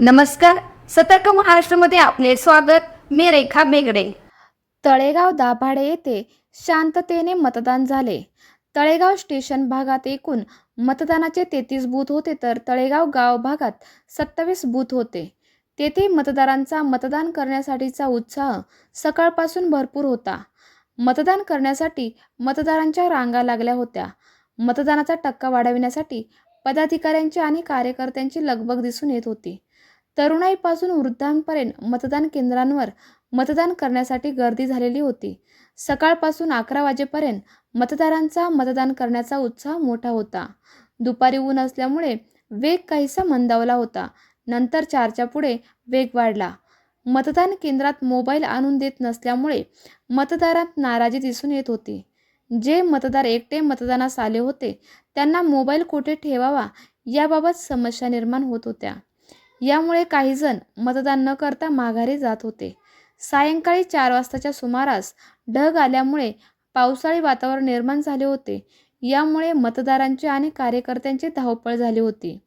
नमस्कार सतर्क महाराष्ट्रामध्ये आपले स्वागत. मी रेखा बेगडे. तळेगाव दाभाडे येथे शांततेने मतदान झाले. तळेगाव स्टेशन भागात एकूण मतदानाचे तेहतीस बूथ होते तर तळेगाव गाव भागात सत्तावीस बूथ होते. तेथे मतदारांचा मतदान करण्यासाठीचा उत्साह सकाळपासून भरपूर होता. मतदान करण्यासाठी मतदारांच्या रांगा लागल्या होत्या. मतदानाचा टक्का वाढविण्यासाठी पदाधिकाऱ्यांची आणि कार्यकर्त्यांची लगबग दिसून येत होती. तरुणाईपासून वृद्धांपर्यंत मतदान केंद्रांवर मतदान करण्यासाठी गर्दी झालेली होती. सकाळपासून अकरा वाजेपर्यंत मतदारांचा मतदान करण्याचा उत्साह मोठा होता. दुपारी ऊन असल्यामुळे वेग काहीसा मंदावला होता. नंतर चारच्या पुढे वेग वाढला. मतदान केंद्रात मोबाईल आणून देत नसल्यामुळे मतदारात नाराजी दिसून येत होती. जे मतदार एकटे मतदानास आले होते त्यांना मोबाईल कुठे ठेवावा याबाबत समस्या निर्माण होत होत्या. यामुळे काहीजण मतदान न करता माघारी जात होते. सायंकाळी चार वाजताच्या सुमारास ढग आल्यामुळे पावसाळी वातावरण निर्माण झाले होते. यामुळे मतदारांची आणि कार्यकर्त्यांची धावपळ झाली होती.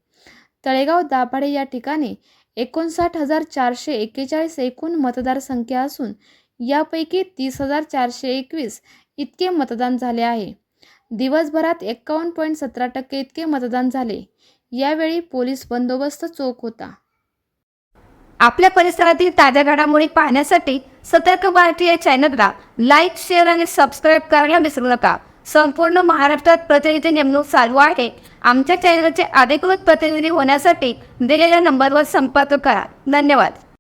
तळेगाव दाभाडे या ठिकाणी एकोणसाठ हजार चारशे एक्केचाळीस एकूण मतदारसंख्या असून यापैकी तीस हजार चारशे एकवीस इतके मतदान झाले आहे. दिवसभरात एक्कावन्न पॉईंट सतरा टक्के इतके मतदान झाले. यावेळी पोलीस बंदोबस्त चोख होता. आपल्या परिसरातील ताज्या घडामोडी पाहण्यासाठी सतर्क भारती या चॅनलला लाईक शेअर आणि सबस्क्राईब करायला विसरू नका. संपूर्ण महाराष्ट्रात प्रतिनिधी नेमणूक चालू आहे. आमच्या चॅनलचे अधिकृत प्रतिनिधी होण्यासाठी दिलेल्या नंबरवर संपर्क करा. धन्यवाद.